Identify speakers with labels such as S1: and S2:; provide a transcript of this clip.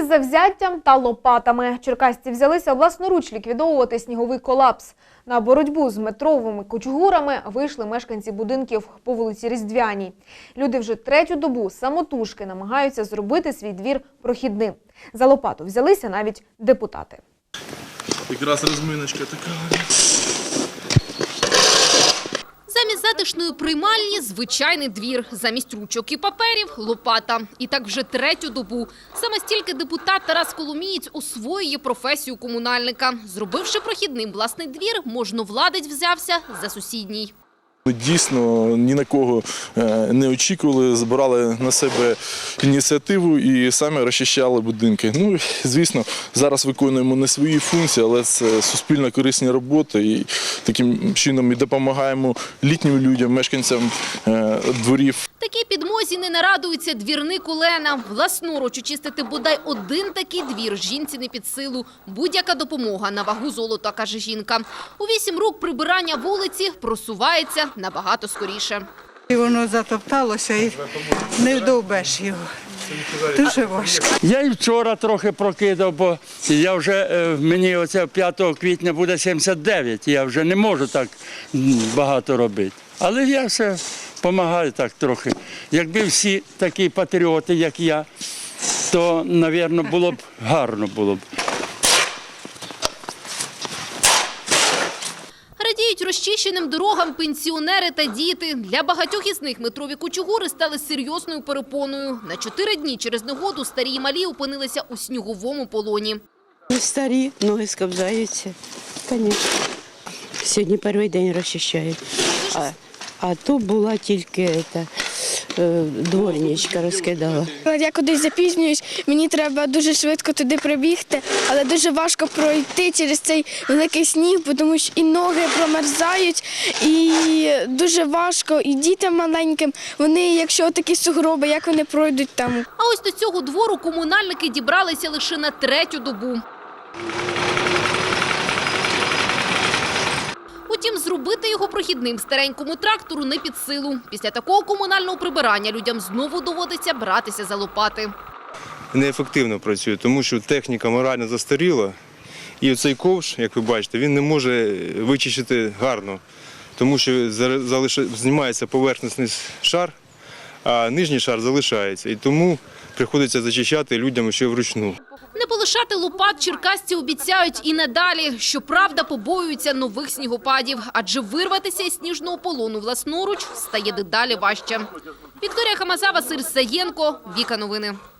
S1: Із завзяттям та лопатами черкасці взялися власноруч ліквідовувати сніговий колапс. На боротьбу з метровими кучугурами вийшли мешканці будинків по вулиці Різдвяній. Люди вже третю добу самотужки намагаються зробити свій двір прохідним. За лопату взялися навіть депутати.
S2: Якраз розминочка така.
S3: Затишної приймальні – звичайний двір. Замість ручок і паперів – лопата. І так вже третю добу. Саме стільки депутат Тарас Коломієць освоює професію комунальника. Зробивши прохідним власний двір, можновладець взявся за сусідній.
S2: Дійсно ні на кого е, не очікували, збирали на себе ініціативу і самі розчищали будинки. Ну, звісно, зараз виконуємо не свої функції, але це суспільно корисні роботи. І таким чином і допомагаємо літнім людям, мешканцям е, дворів.
S3: Такій підмозі не нарадується двірник Олена. Власноруч очистити бодай один такий двір жінці не під силу. Будь-яка допомога на вагу золота, каже жінка. У вісім рук прибирання вулиці просувається набагато скоріше.
S4: І воно затопталося і не вдовбеш його. Дуже важко.
S5: Я і вчора трохи прокидав, бо я вже е, мені оце 5 квітня буде 79, я вже не можу так багато робити. Але я все допомагаю так трохи. Якби всі такі патріоти, як я, то, мабуть, було б гарно було б.
S3: Радіють розчищеним дорогам пенсіонери та діти. Для багатьох із них метрові кучугури стали серйозною перепоною. На чотири дні через негоду старі і малі опинилися у сніговому полоні.
S6: Старі, ноги скобзаються. Звісно. Сьогодні перший день розчищають. А, а то була тільки та, е, дворничка розкидала.
S7: Я кудись запізнююсь, мені треба дуже швидко туди прибігти, але дуже важко пройти через цей великий сніг, тому що і ноги промерзають, і дуже важко, і дітям маленьким. Вони, якщо такі сугроби, як вони пройдуть там?
S3: А ось до цього двору комунальники дібралися лише на третю добу. Зробити його прохідним старенькому трактору не під силу. Після такого комунального прибирання людям знову доводиться братися за лопати.
S8: неефективно працює, тому що техніка морально застаріла. І цей ковш, як ви бачите, він не може вичищити гарно, тому що знімається поверхностний шар, а нижній шар залишається. І тому приходиться зачищати людям ще вручну.
S3: Не полишати лопат черкасці обіцяють і надалі. Щоправда, побоюються нових снігопадів, адже вирватися із сніжного полону власноруч стає дедалі важче. Вікторія Хамаза, Василь Саєнко, Віка Новини.